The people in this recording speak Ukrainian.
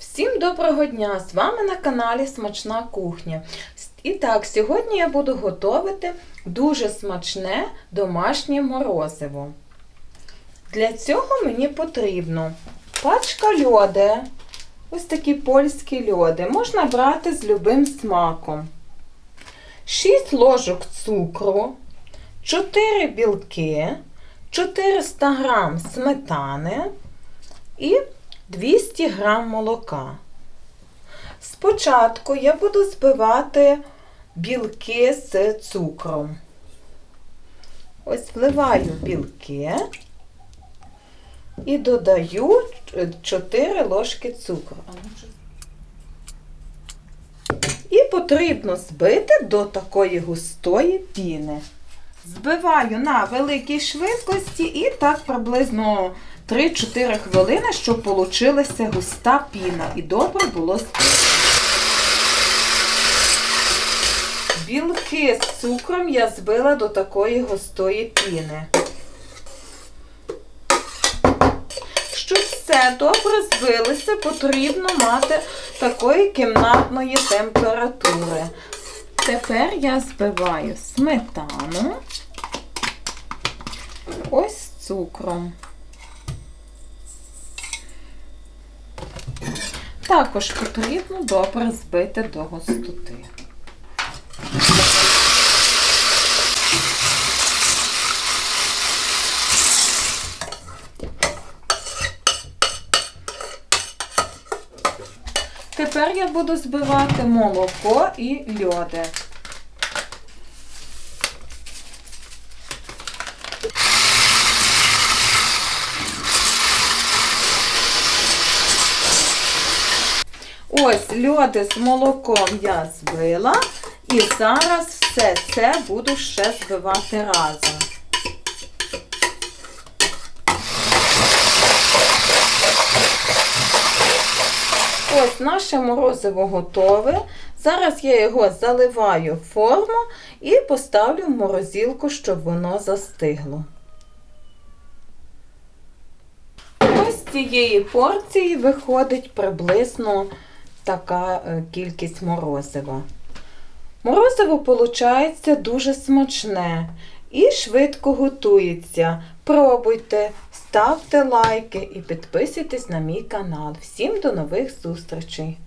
Всім доброго дня! З вами на каналі Смачна кухня. І так, сьогодні я буду готувати дуже смачне домашнє морозиво. Для цього мені потрібно пачка льоди, ось такі польські льоди. Можна брати з любим смаком. 6 ложок цукру, 4 білки, 400 г сметани і 200 г молока. Спочатку я буду збивати білки з цукром. Ось вливаю білки і додаю 4 ложки цукру. І потрібно збити до такої густої піни. Збиваю на великій швидкості і так приблизно 3-4 хвилини, щоб получилася густа піна і добре було збити. Білки з цукром я збила до такої густої піни. Щоб все добре збилося, потрібно мати такої кімнатної температури. Тепер я збиваю сметану ось цукром. Також потрібно добре збити до густоти. Тепер я буду збивати молоко і льоди. Ось льоди з молоком я збила, і зараз все це буду ще збивати разом. Ось наше морозиво готове. Зараз я його заливаю в форму і поставлю в морозилку, щоб воно застигло. Ось з цієї порції виходить приблизно така е, кількість морозива. Морозиво виходить дуже смачне і швидко готується. Пробуйте, ставте лайки і підписуйтесь на мій канал. Всім до нових зустрічей!